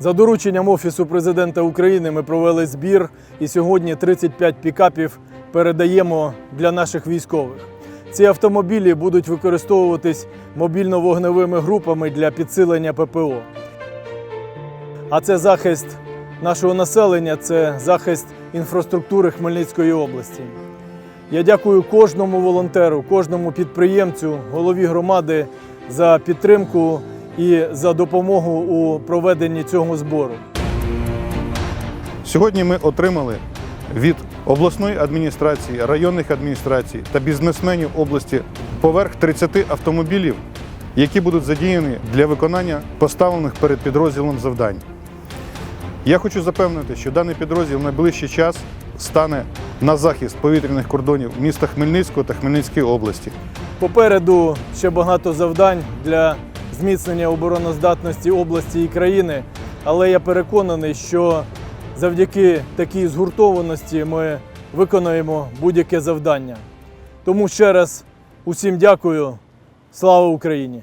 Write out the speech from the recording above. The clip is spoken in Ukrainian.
За дорученням Офісу президента України ми провели збір і сьогодні 35 пікапів передаємо для наших військових. Ці автомобілі будуть використовуватись мобільно-вогневими групами для підсилення ППО. А це захист нашого населення, це захист інфраструктури Хмельницької області. Я дякую кожному волонтеру, кожному підприємцю, голові громади за підтримку і за допомогу у проведенні цього збору. Сьогодні ми отримали від обласної адміністрації, районних адміністрацій та бізнесменів області поверх 30 автомобілів, які будуть задіяні для виконання поставлених перед підрозділом завдань. Я хочу запевнити, що даний підрозділ в найближчий час стане на захист повітряних кордонів міста Хмельницького та Хмельницької області. Попереду ще багато завдань для зміцнення обороноздатності області і країни, але я переконаний, що завдяки такій згуртованості ми виконаємо будь-яке завдання. Тому ще раз усім дякую. Слава Україні!